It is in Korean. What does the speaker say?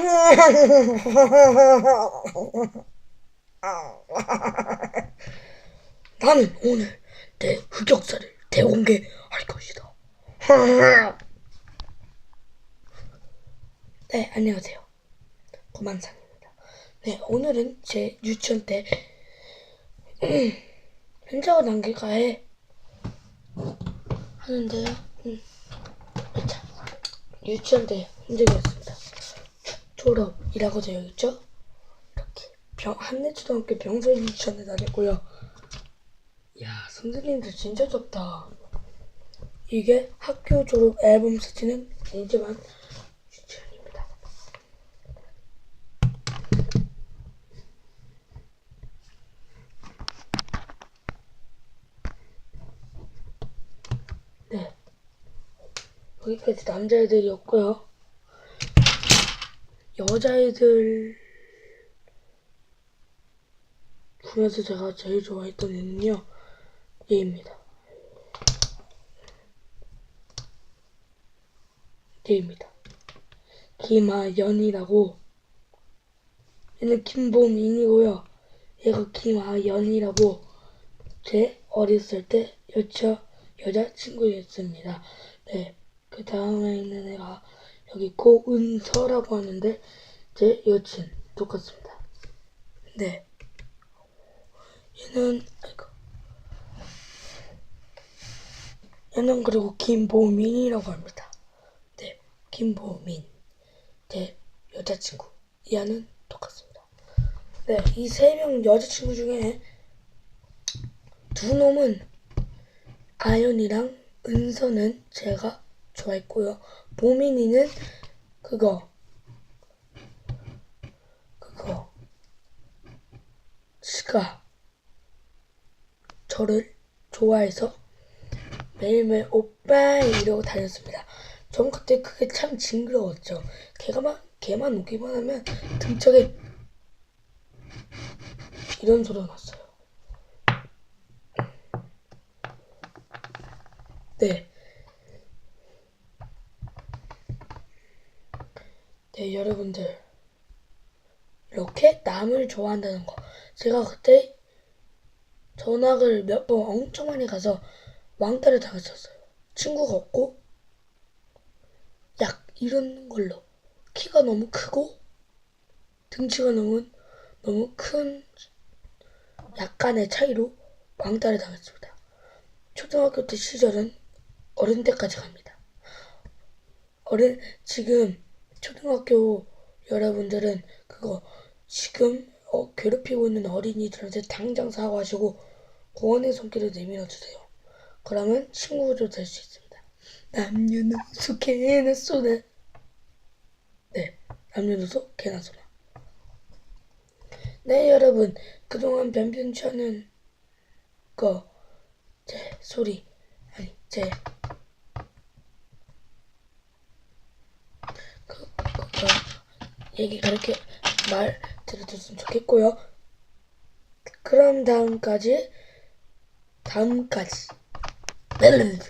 나는 오늘 내 흑역사를 대공개할 것이다. 네, 안녕하세요. 고만상입니다. 네, 오늘은 제 유치원 때 현장어 단계가에 하는데요. 음, 자, 유치원 때 흔적이었습니다. 졸업이라고 되어 있죠? 이렇게 병, 한내초등학교 병설 유치원에 다녔고요. 야, 선생님들 진짜 좋다. 이게 학교 졸업 앨범 사진은 아니지만 유치원입니다. 네. 여기까지 남자애들이었고요. 여자애들 중에서 제가 제일 좋아했던 애는요. 얘입니다. 얘입니다. 김하연이라고 얘는 김보민이고요. 얘가 김하연이라고 제 어렸을 때 여자 여자친구였습니다. 네. 그 다음에 있는 애가 여기 고은서라고 하는데 제 여친 똑같습니다. 네. 얘는 아이고. 얘는 그리고 김보민이라고 합니다. 네, 김보민. 제 여자친구. 얘는 똑같습니다. 네, 이 세 명 여자친구 중에 두 놈은 아연이랑 은서는 제가 좋아했고요. 보민이는 그거 그거 씨가 저를 좋아해서 매일매일 오빠 이러고 다녔습니다. 전 그때 그게 참 징그러웠죠. 걔가만 걔만 오기만 하면 등짝에 이런 소리가 났어요. 네. 네, 여러분들. 이렇게 남을 좋아한다는 거. 제가 그때 전학을 몇 번 엄청 많이 가서 왕따를 당했었어요. 친구가 없고, 약 이런 걸로. 키가 너무 크고, 등치가 너무, 너무 큰 약간의 차이로 왕따를 당했습니다. 초등학교 때 시절은 어른 때까지 갑니다. 어른, 지금 초등학교 여러분들은 그거 지금 어, 괴롭히고 있는 어린이들한테 당장 사과하시고 구원의 손길을 내밀어 주세요. 그러면 친구도 될 수 있습니다. 남녀노소 개나 소나 네, 남녀노소 개나 소나 네 여러분 그동안 변변치 않은 거 제 소리 아니 제 그, 그, 그, 얘기 그렇게 말 들어줬으면 좋겠고요. 그럼 다음까지 다음까지